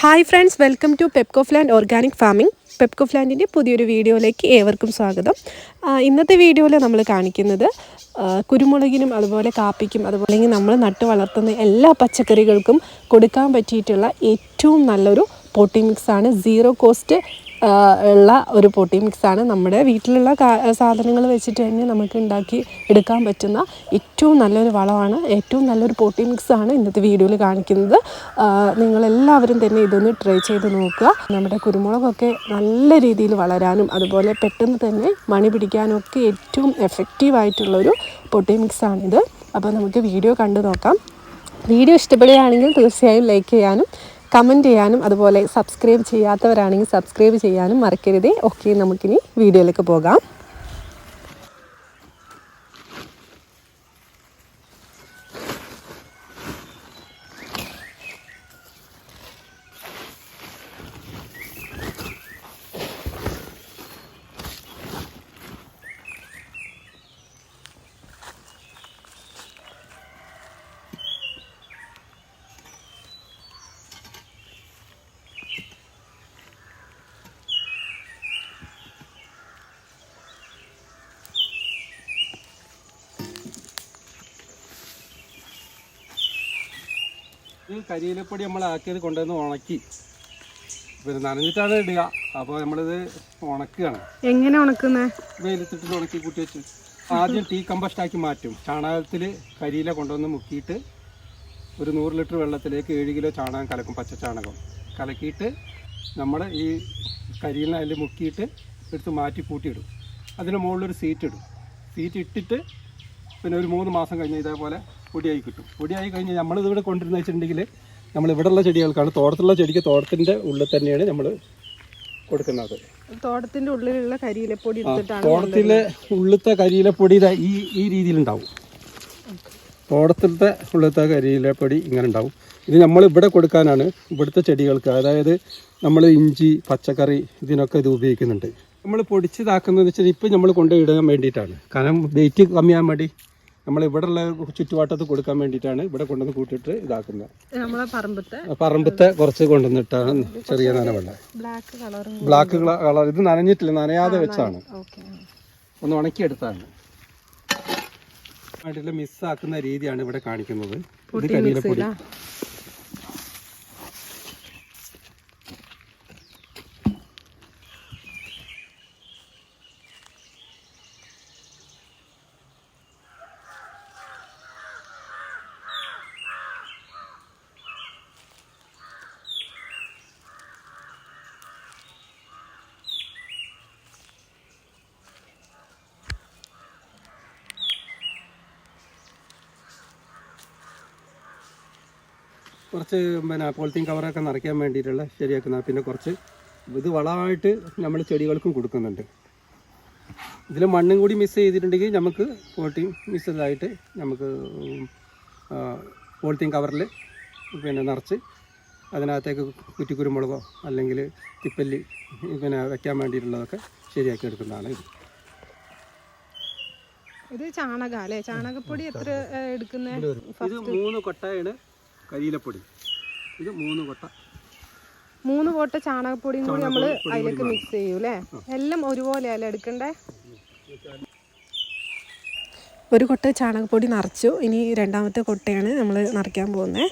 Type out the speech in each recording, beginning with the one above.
Hi friends welcome to പെപ്കോ ഫ്ലാൻഡ് organic farming പെപ്കോ ഫ്ലാൻഡിന്റെ പുതിയൊരു വീഡിയോയിലേക്ക് ഏവർക്കും സ്വാഗതം. ഇന്നത്തെ വീഡിയോയിൽ നമ്മൾ കാണിക്കുന്നത് കുരുമുളകിനും അതുപോലെ കാപ്പിക്കും അതുപോലെ നമ്മൾ നട്ടു വളർത്തുന്ന എല്ലാ പച്ചക്കറികൾക്കും കൊടുക്കാൻ പറ്റിയിട്ടുള്ള ഏറ്റവും നല്ലൊരു പോട്ടി മിക്സാണ് സീറോ കോസ്റ്റ് ഉള്ള ഒരു പോട്ടി മിക്സാണ് നമ്മുടെ വീട്ടിലുള്ള സാധനങ്ങൾ വെച്ചിട്ട് തന്നെ നമുക്ക് ഉണ്ടാക്കി എടുക്കാൻ പറ്റുന്ന ഏറ്റവും നല്ലൊരു വളമാണ്. ഏറ്റവും നല്ലൊരു പൊട്ടി മിക്സാണ് ഇന്നത്തെ വീഡിയോയിൽ കാണിക്കുന്നത്. നിങ്ങളെല്ലാവരും തന്നെ ഇതൊന്ന് ട്രൈ ചെയ്ത് നോക്കുക. നമ്മുടെ കുരുമുളകൊക്കെ നല്ല രീതിയിൽ വളരാനും അതുപോലെ പെട്ടെന്ന് തന്നെ മണി പിടിക്കാനും ഒക്കെ ഏറ്റവും എഫക്റ്റീവായിട്ടുള്ളൊരു പൊട്ടി മിക്സാണിത് അപ്പോൾ നമുക്ക് വീഡിയോ കണ്ടു നോക്കാം. വീഡിയോ ഇഷ്ടപ്പെടുകയാണെങ്കിൽ തീർച്ചയായും ലൈക്ക് ചെയ്യാനും കമന്റ് ചെയ്യാനും അതുപോലെ സബ്സ്ക്രൈബ് ചെയ്യാത്തവരാണെങ്കിൽ സബ്സ്ക്രൈബ് ചെയ്യാനും മറക്കരുതേ. ഓക്കെ നമുക്കിനി വീഡിയോയിലേക്ക് പോകാം. ഇത് കരിയിലപ്പൊടി നമ്മൾ ആക്കിയത് കൊണ്ടുവന്ന് ഉണക്കി പിന്നെ നനഞ്ഞിട്ടാണ് ഇടുക. അപ്പോൾ നമ്മളിത് ഉണക്കുകയാണ്. എങ്ങനെ ഉണക്കുന്നത് വെയിലത്തിട്ട് ഉണക്കി കൂട്ടി വെച്ച്. ആദ്യം ടീ കമ്പസ്റ്റ് ആക്കി മാറ്റും. ചാണകത്തിൽ കരിയില കൊണ്ടുവന്ന് മുക്കിയിട്ട് ഒരു നൂറ് ലിറ്റർ വെള്ളത്തിലേക്ക് ഏഴ് കിലോ ചാണകം കലക്കും പച്ച ചാണകം. കലക്കിയിട്ട് നമ്മൾ ഈ കരിയിലിനെ അതിൽ മുക്കിയിട്ട് എടുത്ത് മാറ്റി കൂട്ടിയിടും. അതിന് മുകളിലൊരു സീറ്റ് ഇടും. സീറ്റ് ഇട്ടിട്ട് പിന്നെ ഒരു മൂന്ന് മാസം കഴിഞ്ഞ് ഇതേപോലെ പൊടിയായി കിട്ടും. പൊടിയായി കഴിഞ്ഞ് നമ്മളിതിവിടെ കൊണ്ടിരുന്ന വെച്ചിട്ടുണ്ടെങ്കിൽ നമ്മൾ ഇവിടെയുള്ള ചെടികൾക്കാണ്. തോട്ടത്തിലുള്ള ചെടിക്ക് തോട്ടത്തിന്റെ ഉള്ളിൽ തന്നെയാണ് നമ്മൾ കൊടുക്കുന്നത്. തോട്ടത്തിന്റെ ഉള്ളിലുള്ള കരിയിലപ്പൊടി തോട്ടത്തിലെ ഉള്ളിലത്തെ കരിയിലപ്പൊടി ഈ ഈ രീതിയിലുണ്ടാവും. തോട്ടത്തിലത്തെ ഉള്ളിലത്തെ കരിയിലപ്പൊടി ഇങ്ങനെ ഉണ്ടാവും. ഇത് നമ്മൾ ഇവിടെ കൊടുക്കാനാണ് ഇവിടുത്തെ ചെടികൾക്ക്. അതായത് നമ്മൾ ഇഞ്ചി പച്ചക്കറി ഇതിനൊക്കെ ഇത് ഉപയോഗിക്കുന്നുണ്ട്. നമ്മൾ പൊടിച്ചതാക്കുന്നതെന്ന് വെച്ചാൽ ഇപ്പം നമ്മൾ കൊണ്ടുപോയിടാൻ വേണ്ടിയിട്ടാണ്. കാരണം വെയിറ്റ് കമ്മിയാൻ വേണ്ടി. നമ്മൾ ഇവിടെ ഉള്ള ചുറ്റുപാട്ടത്ത് കൊടുക്കാൻ വേണ്ടിയിട്ടാണ് ഇവിടെ കൊണ്ടുവന്ന് കൂട്ടിയിട്ട് ഇതാക്കുന്നത്. നമ്മളെ പറമ്പത്തെ പറമ്പത്തെ കുറച്ച് കൊണ്ടുവന്നിട്ടാണ് ചെറിയ നനവുള്ള ബ്ലാക്ക് കളർ ഇത് നനഞ്ഞിട്ടില്ല നനയാതെ വെച്ചാണ്. ഒന്ന് ഉണക്കിയെടുത്താണ്. ആയിട്ടുള്ള മിസ്സാക്കുന്ന രീതിയാണ് ഇവിടെ കാണിക്കുന്നത്. ഇത് കരിയിലപ്പൊടി. കുറച്ച് പിന്നെ പോളിത്തീൻ കവറൊക്കെ നിറയ്ക്കാൻ വേണ്ടിയിട്ടുള്ള ശരിയാക്കുന്ന പിന്നെ കുറച്ച് ഇത് വളമായിട്ട് നമ്മൾ ചെടികൾക്കും കൊടുക്കുന്നുണ്ട്. ഇതിൽ മണ്ണും കൂടി മിസ് ചെയ്തിട്ടുണ്ടെങ്കിൽ നമുക്ക് പോളിത്തീൻ ചെയ്തതായിട്ട് നമുക്ക് പോളിത്തീൻ കവറിൽ പിന്നെ നിറച്ച് അതിനകത്തേക്ക് കുറ്റിക്കുരുമുളകോ അല്ലെങ്കിൽ തിപ്പല്ലി പിന്നെ വെക്കാൻ വേണ്ടിയിട്ടുള്ളതൊക്കെ ശരിയാക്കി എടുക്കുന്നതാണ് ഇത്. ഇത് ചാണക അല്ലേ? ചാണകപ്പൊടി എത്ര എടുക്കുന്നത് ഇത് മൂന്ന് കൊട്ടയാണ് കരിയിലപ്പൊടി. ഇത് മൂന്ന് കൊട്ട. മൂന്ന് കോട്ട ചാണകപ്പൊടിയും കൂടി നമ്മൾ അതിലേക്ക് മിക്സ് ചെയ്യും അല്ലേ എല്ലാം ഒരുപോലെയല്ലേ എടുക്കണ്ടേ? ഒരു കൊട്ട ചാണകപ്പൊടി നിറച്ചു. ഇനി രണ്ടാമത്തെ കൊട്ടയാണ് നമ്മൾ നിറയ്ക്കാൻ പോകുന്നത്.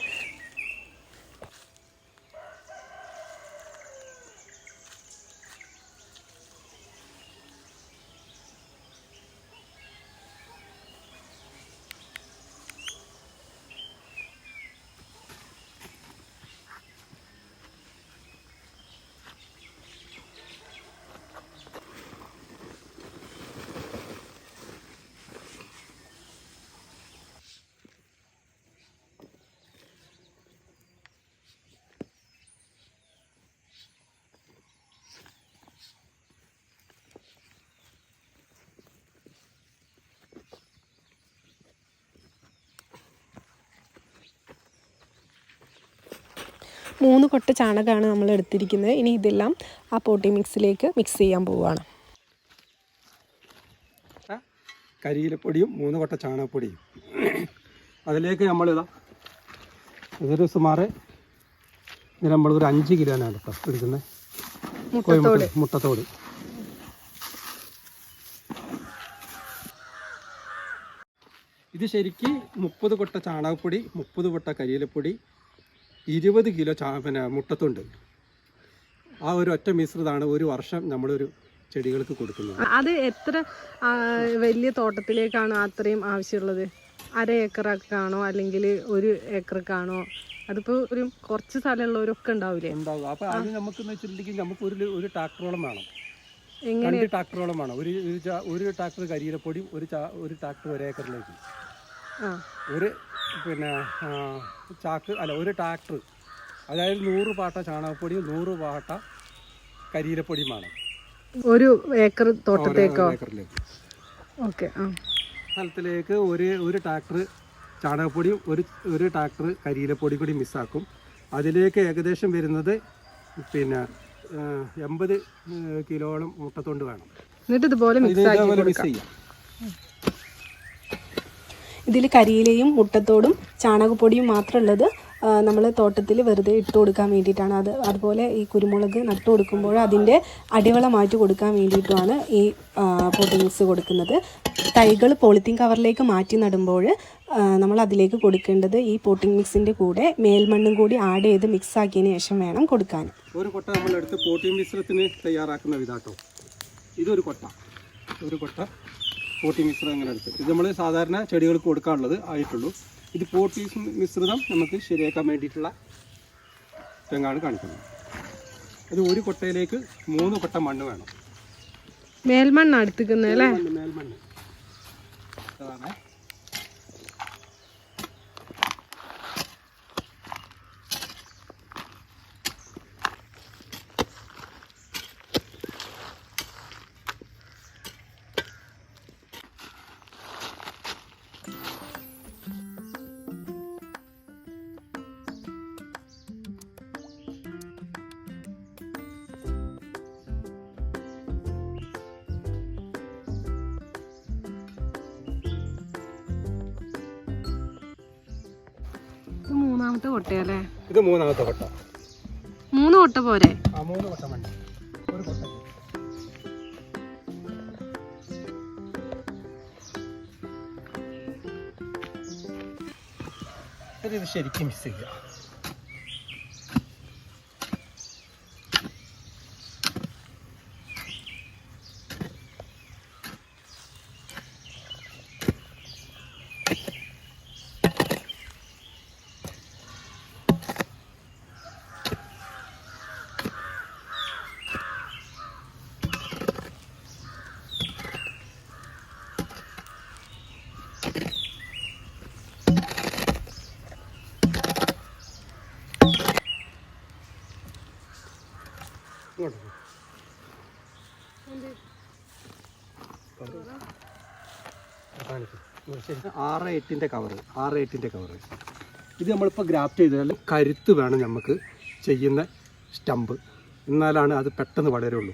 മൂന്ന് കൊട്ട ചാണകമാണ് നമ്മൾ എടുത്തിരിക്കുന്നത്. ഇനി ഇതെല്ലാം ആ പോട്ടി മിക്സിലേക്ക് മിക്സ് ചെയ്യാൻ പോവുകയാണ്. കരിയിലപ്പൊടിയും മൂന്ന് കൊട്ട ചാണകപ്പൊടിയും. അതിലേക്ക് നമ്മളിതാ ഇതൊരു സുമാറ് ഇത് നമ്മൾ ഒരു അഞ്ച് കിലോനാണ് കേട്ടോ എടുക്കുന്നത്. കോഴിമുട്ട മുട്ടത്തോട്. ഇത് ശരിക്ക് മുപ്പത് കൊട്ട ചാണകപ്പൊടി മുപ്പത് കൊട്ട കരിയിലപ്പൊടി ഇരുപത് കിലോ ചാ പിന്നെ മുട്ടത്തുണ്ട്. ആ ഒരു ഒറ്റ മിശ്രിതാണ് ഒരു വർഷം നമ്മളൊരു ചെടികൾക്ക് കൊടുക്കുന്നത്. അത് എത്ര വലിയ തോട്ടത്തിലേക്കാണ് അത്രയും ആവശ്യമുള്ളത്? അര ഏക്കറൊക്കെയാണോ അല്ലെങ്കിൽ ഒരു ഏക്കറൊക്കെയാണോ? അതിപ്പോ ഒരു കുറച്ച് സ്ഥലമുള്ളവരൊക്കെ ഉണ്ടാവില്ലേ ഉണ്ടാവും. അപ്പോൾ അത് നമുക്ക് വെച്ചിട്ടുണ്ടെങ്കിൽ നമുക്ക് ഒരു ഒരു ട്രാക്ടറോളം വേണം. എങ്ങനെ? ട്രാക്ടറോളം വേണം. ഒരു ഒരു ട്രാക്ടർ കരിയിലപ്പൊടിയും ഒരു ഒരു ട്രാക്ടർ ഒരു ഏക്കറിലേക്ക് ആ. ഒരു പിന്നെ ചാക്ക് അല്ല ഒരു ട്രാക്ടർ. അതായത് നൂറ് പാട്ട ചാണകപ്പൊടിയും നൂറ് പാട്ട കരിയിലപ്പൊടിയുമാണ്. ഒരു ഏക്കർ തോട്ടത്തേക്കോ? ഒരു ഏക്കറിലേക്ക്. ഓക്കെ സ്ഥലത്തിലേക്ക് ഒരു ഒരു ട്രാക്ടർ ചാണകപ്പൊടിയും ഒരു ഒരു ട്രാക്ടർ കരിയിലപ്പൊടി കൂടി മിസ്സാക്കും. അതിലേക്ക് ഏകദേശം വരുന്നത് പിന്നെ എൺപത് കിലോളം മുട്ടത്തൊണ്ട് വേണം. എന്നിട്ട് ഇതേപോലെ മിക്സ് ചെയ്യാം. ഇതിൽ കരിയിലയും മുട്ടത്തോടും ചാണകപ്പൊടിയും മാത്രമുള്ളത് നമ്മൾ തോട്ടത്തിൽ വെറുതെ ഇട്ട് കൊടുക്കാൻ വേണ്ടിയിട്ടാണ്. അത് അതുപോലെ ഈ കുരുമുളക് നട്ടു കൊടുക്കുമ്പോൾ അതിന്റെ അടിവള മാറ്റി കൊടുക്കാൻ വേണ്ടിയിട്ടുമാണ് ഈ പൊട്ടിങ്സ് മിക്സ് കൊടുക്കുന്നത്. തൈകൾ പോളിത്തീൻ കവറിലേക്ക് മാറ്റി നടുമ്പോൾ നമ്മൾ അതിലേക്ക് കൊടുക്കേണ്ടത് ഈ പോട്ടിംഗ് മിക്സിന്റെ കൂടെ മേൽമണ്ണും കൂടി ആഡ് ചെയ്ത് മിക്സ് ആക്കിയതിന് ശേഷം വേണം കൊടുക്കാൻ. ഒരു കൊട്ട നമ്മളെടുത്ത് പോട്ടിംഗ് മിശ്രത്തിന് തയ്യാറാക്കുന്ന വിധാട്ടോ ഇതൊരു കൊട്ട. ഒരു കൊട്ട. പോട്ടി മിശ്രിതം അങ്ങനെ എടുത്ത്. ഇത് നമ്മൾ സാധാരണ ചെടികൾക്ക് കൊടുക്കാനുള്ളത് ആയിട്ടുള്ളൂ. ഇത് പോട്ടി മിശ്രിതം നമുക്ക് ശരിയാക്കാൻ വേണ്ടിയിട്ടുള്ള തെങ്ങാണ് കാണിക്കുന്നത്. ഇത് ഒരു കൊട്ടയിലേക്ക് മൂന്ന് കൊട്ട മണ്ണ് വേണം. മേൽമണ്ണ് അടുത്തിക്കുന്നത് അല്ലേ? മണ്ണ് മേൽമണ്ണ്. മൂന്നാമത്തെ കൊട്ടയല്ലേ ഇത് മൂന്നാമത്തെ കൊട്ട. മൂന്ന് കൊട്ട പോരെ? ആ മൂന്ന് കൊട്ട മണ്ണ് ഒരു കൊട്ട ഇത് ശരിക്കും മിസ് ചെയ്യുക ഇങ്ങോട്ട് പോ. കാണിക്ക്. ഇത് ശരിക്കും ആറ് എട്ടിന്റെ കവർ ആറ് എട്ടിന്റെ കവറ് ഇത് നമ്മളിപ്പോൾ ഗ്രാഫ്റ്റ് ചെയ്താൽ കരുത്ത് വേണം നമുക്ക് ചെയ്യുന്ന സ്റ്റമ്പ് എന്നാലാണ് അത് പെട്ടെന്ന് വളരുള്ളൂ.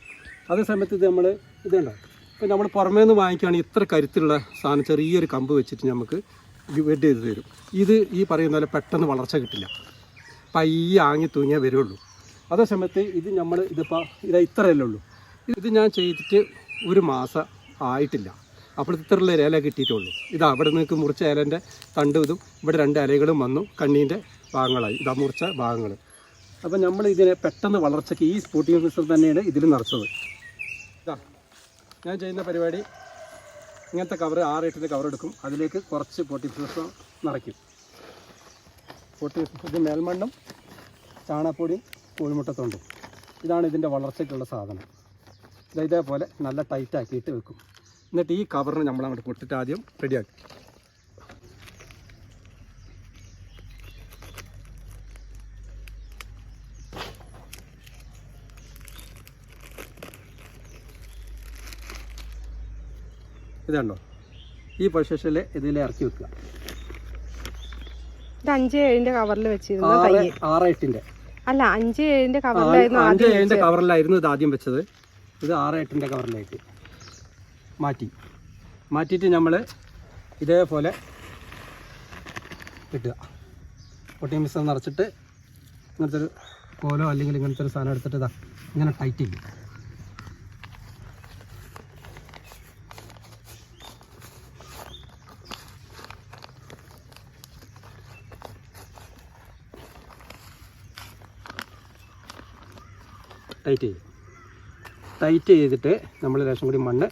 അതേ സമയത്ത് ഇത് നമ്മൾ ഇതുണ്ട് ഇപ്പം നമ്മൾ പുറമേ നിന്ന് വാങ്ങിക്കുകയാണെങ്കിൽ ഇത്ര കരുത്തുള്ള സാധനം ചെറിയൊരു കമ്പ് വെച്ചിട്ട് നമുക്ക് വെഡ് ചെയ്ത് തരും. ഇത് ഈ പറയുന്ന പോലെ പെട്ടെന്ന് വളർച്ച കിട്ടില്ല. പയ്യ ആങ്ങി തൂങ്ങിയേ വരുള്ളൂ. അതേ സമയത്ത് ഇത് നമ്മൾ ഇതിപ്പോൾ ഇത് ഇത്രയല്ലേ ഉള്ളൂ. ഇത് ഞാൻ ചെയ്തിട്ട് ഒരു മാസം ആയിട്ടില്ല. അപ്പോൾ ഇത്രയുള്ള ഇല കിട്ടിയിട്ടുള്ളൂ. ഇതാ അവിടെ നിങ്ങൾക്ക് മുറിച്ച ഇലന്റെ തണ്ടും ഇതും ഇവിടെ രണ്ട് ഇലകളും വന്നു കണ്ണീന്റെ ഭാഗങ്ങളായി. ഇതാ മുറിച്ച ഭാഗങ്ങൾ അപ്പോൾ നമ്മൾ ഇതിനെ പെട്ടെന്ന് വളർച്ചയ്ക്ക് ഈ സ്പോട്ടിംഗ് ഓഫീസർ തന്നെയാണ് ഇതിൽ നിറച്ചത് ഇതാ ഞാൻ ചെയ്യുന്ന പരിപാടി ഇങ്ങനത്തെ കവർ ആറ് എട്ടിന്റെ കവർ എടുക്കും. അതിലേക്ക് കുറച്ച് പൊട്ടി ഓഫീസർ നിറയ്ക്കും പൊട്ടി ഇത് മേൽമണ്ണും ചാണകപ്പൊടിയും കോഴിമുട്ടത്തൊണ്ടും. ഇതാണ് ഇതിന്റെ വളർച്ചയ്ക്കുള്ള സാധനം. ഇത് ഇതേപോലെ നല്ല ടൈറ്റാക്കിയിട്ട് വെക്കും. എന്നിട്ട് ഈ കവറിനെ നമ്മൾ അങ്ങോട്ട് പൊട്ടിട്ട് ആദ്യം റെഡിയാക്കി. ഇതാണ്ടോ ഈ പൊസിഷനിൽ ഇതിൽ ഇറക്കി വെക്കുക. ഇത് അഞ്ച് ഏഴിന്റെ കവറിൽ വെച്ചിരുന്ന ആറ് അല്ല അഞ്ച് ഏഴിന്റെ കവറിലായിരുന്നു അഞ്ച് ഇത് ആദ്യം വെച്ചത്. ഇത് ആറ് എട്ടിന്റെ കവറിലേക്ക് മാറ്റി. മാറ്റിയിട്ട് നമ്മൾ ഇതേപോലെ കിട്ടുക പൊട്ടിയ മിശ്രം നിറച്ചിട്ട് ഇങ്ങനത്തെ ഒരു കോലോ അല്ലെങ്കിൽ ഇങ്ങനത്തെ ഒരു സാധനം എടുത്തിട്ട് ഇതാ ഇങ്ങനെ ടൈറ്റ് ചെയ്യും. ടൈറ്റ് ചെയ്യും. ടൈറ്റ് ചെയ്തിട്ട് നമ്മൾ ലേശം കൂടി മണ്ണ്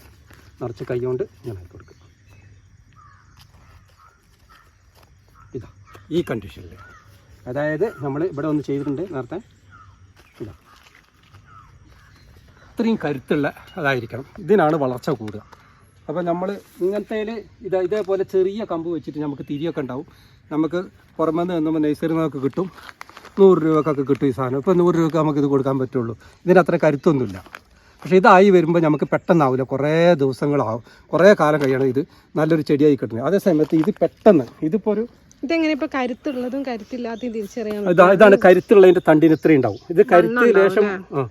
നിറച്ച് കൈ ഞാൻ ആക്കി കൊടുക്കും. ഇതാ ഈ കണ്ടീഷനിൽ അതായത് നമ്മൾ ഇവിടെ ഒന്ന് ചെയ്തിട്ടുണ്ട് നേരത്തെ. ഇതാ. ഇത്രയും കരുത്തുള്ള അതായിരിക്കണം. ഇതിനാണ് വളർച്ച കൂടുക. അപ്പോൾ നമ്മൾ ഇങ്ങനത്തെ ഇതാ ഇതേപോലെ ചെറിയ കമ്പ് വെച്ചിട്ട് നമുക്ക് തിരിയൊക്കെ ഉണ്ടാവും. നമുക്ക് പുറമേ നിന്ന് നമ്മൾ നഴ്സറി നിന്നൊക്കെ കിട്ടും. നൂറ് രൂപക്കൊക്കെ കിട്ടും ഈ സാധനം. ഇപ്പോൾ നൂറ് രൂപക്ക് നമുക്ക് ഇത് കൊടുക്കാൻ പറ്റുള്ളൂ. ഇതിന് അത്ര കരുത്തൊന്നുമില്ല. പക്ഷേ ഇതായി വരുമ്പോൾ നമുക്ക് പെട്ടെന്നാവില്ല കുറേ ദിവസങ്ങളാവും. കുറേ കാലം കഴിയണം ഇത് നല്ലൊരു ചെടിയായി കിട്ടുന്നത്. അതേ സമയത്ത് ഇത് പെട്ടെന്ന് ഇതിപ്പോൾ ഒരു ഇതെങ്ങനെ ഇപ്പൊ കരുത്തുള്ളതും കരുത്തില്ലാത്തതും തിരിച്ചറിയാം ഇതാ ഇതാണ് കരുത്തുള്ളതിന്റെ തണ്ടിന് ഇത്രയും ഉണ്ടാവും. ഇത് കരുത്ത് ലേശം ആ.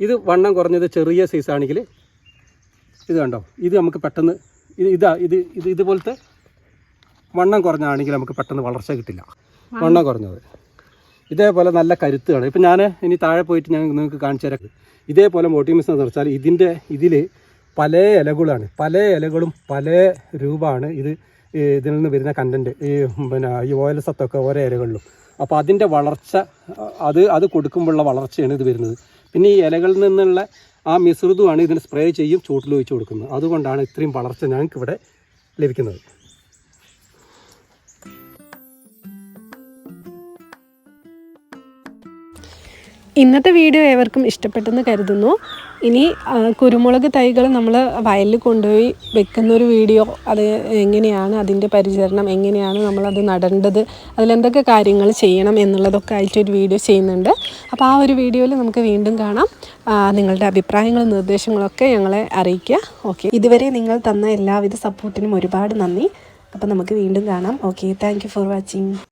ഇത് വണ്ണം കുറഞ്ഞത് ചെറിയ സൈസ് ആണെങ്കിൽ ഇത് കണ്ടോ? ഇത് നമുക്ക് പെട്ടെന്ന് ഇത് ഇതാ ഇത് ഇത് ഇതുപോലത്തെ വണ്ണം കുറഞ്ഞാണെങ്കിൽ നമുക്ക് പെട്ടെന്ന് വളർച്ച കിട്ടില്ല. വണ്ണം കുറഞ്ഞത്. ഇതേപോലെ നല്ല കരുത്താണ് ഇപ്പം ഞാൻ ഇനി താഴെ പോയിട്ട് ഞാൻ നിങ്ങൾക്ക് കാണിച്ചു തരാം. ഇതേപോലെ മോട്ടിമിസ് എന്ന് വെച്ചാൽ ഇതിന്റെ ഇതിൽ പല ഇലകളാണ്. പല ഇലകളും പല രൂപമാണ് ഇത് ഇതിൽ നിന്ന് വരുന്ന കണ്ടന്റ് ഈ പിന്നെ ഈ ഓയിൽ സത്തൊക്കെ ഓരോ ഇലകളിലും. അപ്പോൾ അതിന്റെ വളർച്ച അത് അത് കൊടുക്കുമ്പോഴുള്ള വളർച്ചയാണ് ഇത് വരുന്നത്. പിന്നെ ഈ ഇലകളിൽ നിന്നുള്ള ആ മിശ്രിതമാണ് ഇതിന് സ്പ്രേ ചെയ്യും ചൂട്ടിൽ ഒഴിച്ച് കൊടുക്കുന്നത്. അതുകൊണ്ടാണ് ഇത്രയും വളർച്ച ഞങ്ങൾക്ക് ഇവിടെ ലഭിക്കുന്നത്. ഇന്നത്തെ വീഡിയോ ഏവർക്കും ഇഷ്ടപ്പെട്ടെന്ന് കരുതുന്നു. ഇനി കുരുമുളക് തൈകൾ നമ്മൾ വയലിൽ കൊണ്ടുപോയി വെക്കുന്നൊരു വീഡിയോ അത് എങ്ങനെയാണ് അതിന്റെ പരിചരണം എങ്ങനെയാണ് നമ്മളത് നടേണ്ടത് അതിലെന്തൊക്കെ കാര്യങ്ങൾ ചെയ്യണം എന്നുള്ളതൊക്കെ ആയിട്ടൊരു വീഡിയോ ചെയ്യുന്നുണ്ട്. അപ്പോൾ ആ ഒരു വീഡിയോയിൽ നമുക്ക് വീണ്ടും കാണാം. നിങ്ങളുടെ അഭിപ്രായങ്ങളും നിർദ്ദേശങ്ങളൊക്കെ ഞങ്ങളെ അറിയിക്കുക. ഓക്കെ. ഇതുവരെ നിങ്ങൾ തന്ന എല്ലാവിധ സപ്പോർട്ടിനും ഒരുപാട് നന്ദി. അപ്പോൾ നമുക്ക് വീണ്ടും കാണാം. ഓക്കെ. Thank for watching.